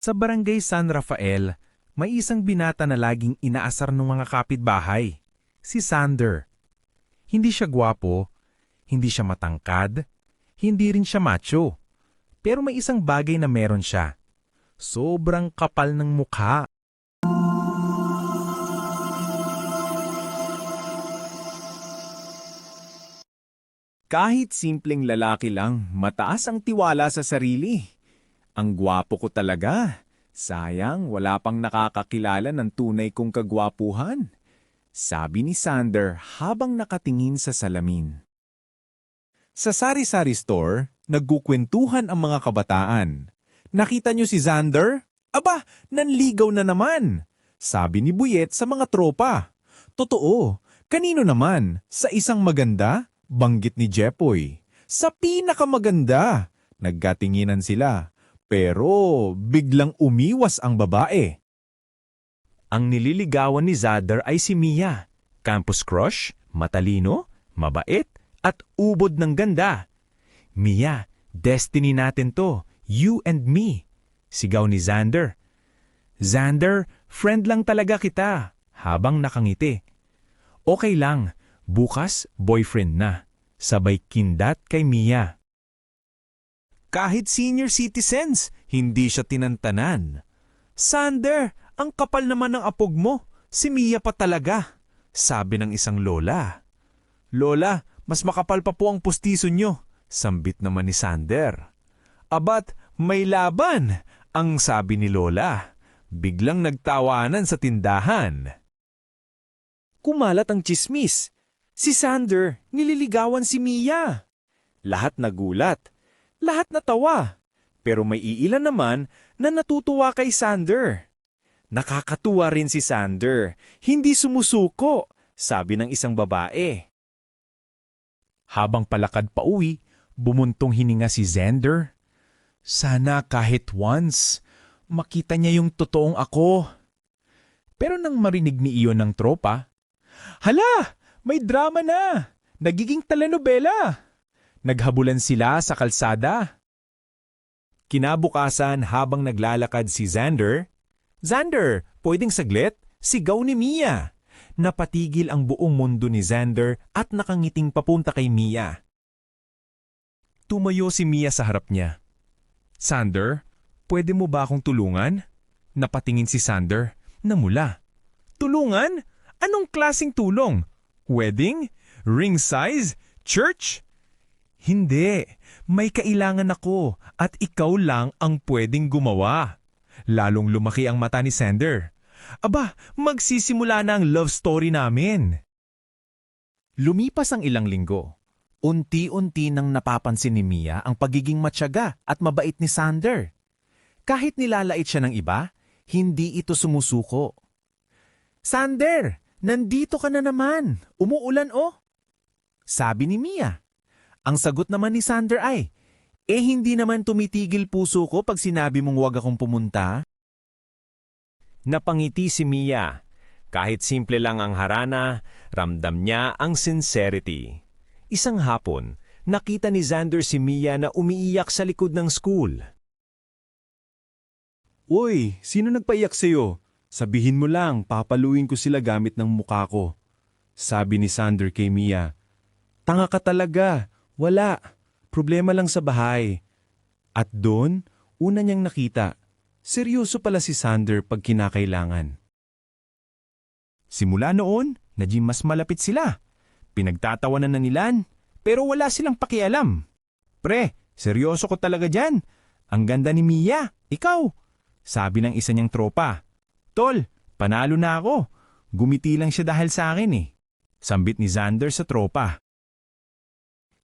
Sa barangay San Rafael, may isang binata na laging inaasar ng mga kapitbahay. Si Sander. Hindi siya gwapo, hindi siya matangkad, hindi rin siya macho. Pero may isang bagay na meron siya. Sobrang kapal ng mukha. Kahit simpleng lalaki lang, mataas ang tiwala sa sarili. Ang gwapo ko talaga. Sayang, wala pang nakakakilala ng tunay kong kagwapuhan. Sabi ni Sander habang nakatingin sa salamin. Sa sari-sari store, nagkukwentuhan ang mga kabataan. Nakita niyo si Xander? Aba, nanligaw na naman. Sabi ni Buyet sa mga tropa. Totoo, kanino naman? Sa isang maganda? Banggit ni Jepoy. Sa pinakamaganda. Nagkatinginan sila. Pero biglang umiwas ang babae. Ang nililigawan ni Zader ay si Mia. Campus crush, matalino, mabait, at ubod ng ganda. Mia, destiny natin to. You and me. Sigaw ni Xander. Xander, friend lang talaga kita. Habang nakangiti. Okay lang, bukas boyfriend na. Sabay kindat kay Mia. Kahit senior citizens, hindi siya tinantanan. Sander, ang kapal naman ng apog mo. Si Mia pa talaga. Sabi ng isang lola. Lola, mas makapal pa po ang pustiso nyo. Sambit naman ni Sander. Abat, may laban, ang sabi ni Lola. Biglang nagtawanan sa tindahan. Kumalat ang chismis. Si Sander, nililigawan si Mia. Lahat nagulat. Lahat natawa. Pero may iilan naman na natutuwa kay Sander. Nakakatuwa rin si Sander. Hindi sumusuko, sabi ng isang babae. Habang palakad pa uwi, bumuntong hininga si Xander. Sana kahit once, makita niya yung totoong ako. Pero nang marinig ni Iyon ng tropa, Hala! May drama na! Nagiging telenovela! Naghabulan sila sa kalsada. Kinabukasan habang naglalakad si Xander, Xander, pwedeng saglit? Sigaw ni Mia. Napatigil ang buong mundo ni Xander at nakangiting papunta kay Mia. Tumayo si Mia sa harap niya. Sander, pwede mo ba akong tulungan? Napatingin si Sander, namula. Tulungan? Anong klasing tulong? Wedding? Ring size? Church? Hindi. May kailangan ako at ikaw lang ang pwedeng gumawa. Lalong lumaki ang mata ni Sander. Aba, magsisimula na ang love story namin. Lumipas ang ilang linggo. Unti-unti nang napapansin ni Mia ang pagiging matyaga at mabait ni Sander. Kahit nilalait siya ng iba, hindi ito sumusuko. Sander, nandito ka na naman. Umuulan oh. Sabi ni Mia. Ang sagot naman ni Sander ay, eh hindi naman tumitigil puso ko pag sinabi mong huwag akong pumunta. Napangiti si Mia. Kahit simple lang ang harana, ramdam niya ang sincerity. Isang hapon, nakita ni Xander si Mia na umiiyak sa likod ng school. Uy, sino nagpaiyak sa'yo? Sabihin mo lang, papaluin ko sila gamit ng muka ko. Sabi ni Sander kay Mia. Tanga ka talaga. Wala. Problema lang sa bahay. At doon, una niyang nakita. Seryoso pala si Sander pag kinakailangan. Simula noon, naging mas malapit sila. Pinagtatawanan na nilan, pero wala silang pakialam. Pre, seryoso ko talaga dyan. Ang ganda ni Mia, ikaw. Sabi ng isa niyang tropa. Tol, panalo na ako. Gumiti lang siya dahil sa akin eh. Sambit ni Xander sa tropa.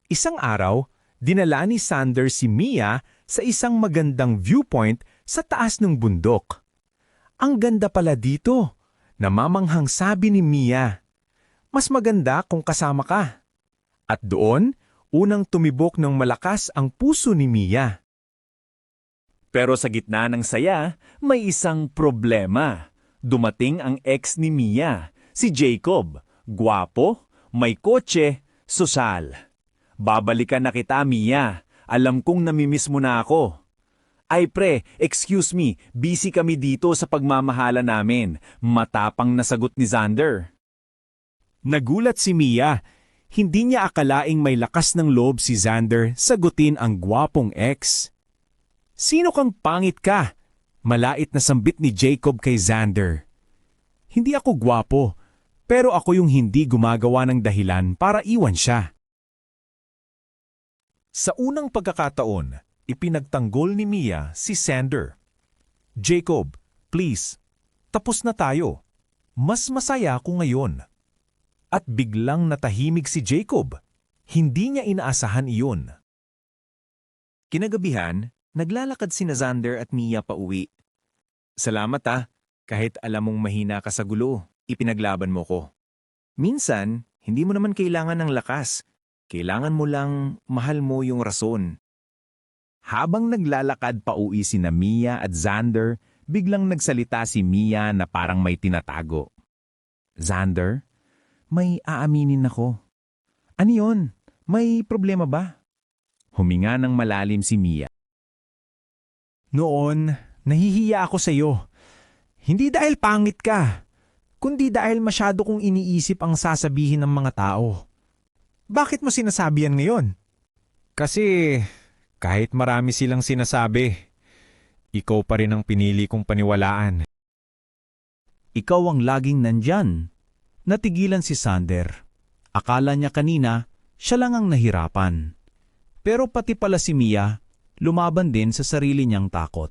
Isang araw, dinala ni Sander si Mia sa isang magandang viewpoint sa taas ng bundok. Ang ganda pala dito, namamanghang sabi ni Mia. Mas maganda kung kasama ka. At doon, unang tumibok ng malakas ang puso ni Mia. Pero sa gitna ng saya, may isang problema. Dumating ang ex ni Mia, si Jacob. Gwapo, may kotse, sosal. Babalikan na kita, Mia. Alam kong namimiss mo na ako. Ay pre, excuse me, busy kami dito sa pagmamahala namin. Matapang na sagot ni Xander. Nagulat si Mia. Hindi niya akalaing may lakas ng loob si Xander sagutin ang gwapong ex. Sino kang pangit ka? Malait na sambit ni Jacob kay Xander. Hindi ako gwapo, pero ako yung hindi gumagawa ng dahilan para iwan siya. Sa unang pagkakataon, ipinagtanggol ni Mia si Sander. Jacob, please, tapos na tayo. Mas masaya ako ngayon. At biglang natahimik si Jacob. Hindi niya inaasahan iyon. Kinagabihan, naglalakad si Xander at Mia pa uwi. Salamat ah, kahit alam mong mahina ka sa gulo, ipinaglaban mo ko. Minsan, hindi mo naman kailangan ng lakas. Kailangan mo lang mahal mo yung rason. Habang naglalakad pa uwi si na Mia at Xander, biglang nagsalita si Mia na parang may tinatago. Xander, may aaminin ako. Ano yun? May problema ba? Huminga ng malalim si Mia. Noon, nahihiya ako sa iyo. Hindi dahil pangit ka, kundi dahil masyado kong iniisip ang sasabihin ng mga tao. Bakit mo sinasabi yan ngayon? Kasi kahit marami silang sinasabi, ikaw pa rin ang pinili kong paniwalaan. Ikaw ang laging nandyan. Natigilan si Sander. Akala niya kanina, siya lang ang nahirapan. Pero pati pala si Mia, lumaban din sa sarili niyang takot.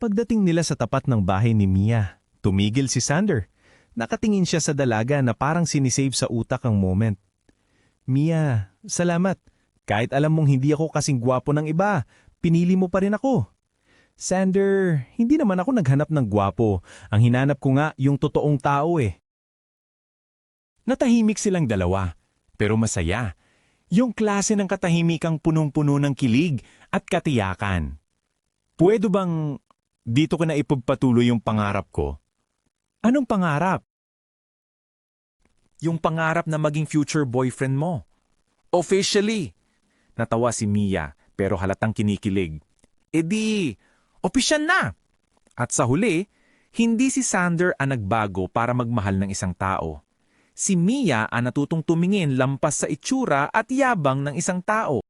Pagdating nila sa tapat ng bahay ni Mia, tumigil si Sander. Nakatingin siya sa dalaga na parang sinisave sa utak ang moment. Mia, salamat. Kahit alam mong hindi ako kasing gwapo ng iba, pinili mo pa rin ako. Sander, hindi naman ako naghanap ng gwapo. Ang hinanap ko nga yung totoong tao eh. Natahimik silang dalawa, pero masaya. Yung klase ng katahimikang punong-puno ng kilig at katiyakan. Pwede bang dito ko na ipagpatuloy yung pangarap ko? Anong pangarap? Yung pangarap na maging future boyfriend mo. Officially. Natawa si Mia pero halatang kinikilig. E di, opisyal na. At sa huli, hindi si Sander ang nagbago para magmahal ng isang tao. Si Mia ang natutong tumingin lampas sa itsura at yabang ng isang tao.